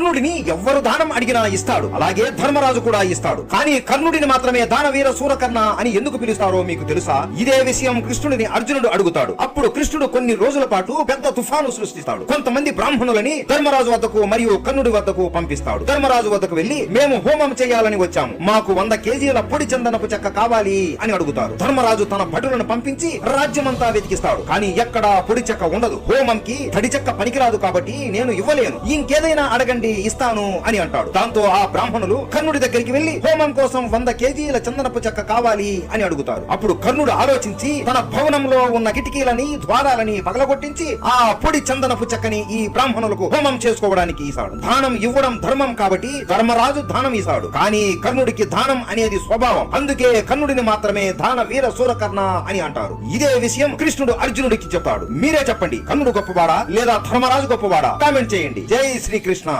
కర్ణుడిని ఎవ్వరు దానం అడిగినా ఇస్తాడు. అలాగే ధర్మరాజు కూడా ఇస్తాడు. కానీ కర్ణుడిని మాత్రమే దానవీర సూరకర్ణ అని ఎందుకు పిలుస్తారో మీకు తెలుసా? ఇదే విషయం కృష్ణుడిని అర్జునుడు అడుగుతాడు. అప్పుడు కృష్ణుడు కొన్ని రోజుల పాటు పెద్ద తుఫాను సృష్టిస్తాడు. కొంతమంది బ్రాహ్మణులని ధర్మరాజు వద్దకు మరియు కర్ణుడి వద్దకు పంపిస్తాడు. ధర్మరాజు వద్దకు వెళ్ళి మేము హోమం చేయాలని వచ్చాము. మాకు వంద కేజీల పొడి చందనపు చెక్క కావాలి అని అడుగుతారు. ధర్మరాజు తన భటులను పంపించి రాజ్యమంతా వెతికిస్తాడు. కానీ ఎక్కడా పొడి చెక్క ఉండదు. హోమంకి తడి చెక్క పనికిరాదు కాబట్టి నేను ఇవ్వలేను. ఇంకేదైనా అడగండి ఇస్తాను అని అంటాడు. దాంతో ఆ బ్రాహ్మణులు కర్ణుడి దగ్గరికి వెళ్ళి హోమం కోసం వంద కేజీల చందనపు చెక్క కావాలి అని అడుగుతారు. అప్పుడు కర్ణుడు ఆలోచించి తన భవనంలో ఉన్న కిటికీలని ద్వారాలని పగలగొట్టించి ఆ పొడి చందనపు చెక్కని ఈ బ్రాహ్మణులకు హోమం చేసుకోవడానికి ఇస్తాడు దానం ఇవ్వడం ధర్మం కాబట్టి ధర్మరాజు దానం ఇస్తాడు కానీ కర్ణుడికి దానం అనేది స్వభావం. అందుకే కర్ణుడిని మాత్రమే దాన వీర సూరకర్ణ అని అంటారు. ఇదే విషయం కృష్ణుడు అర్జునుడికి చెప్తాడు. మీరే చెప్పండి కర్ణుడు గొప్పవాడా లేదా ధర్మరాజు గొప్పవాడా? కామెంట్ చేయండి. జై శ్రీకృష్ణ.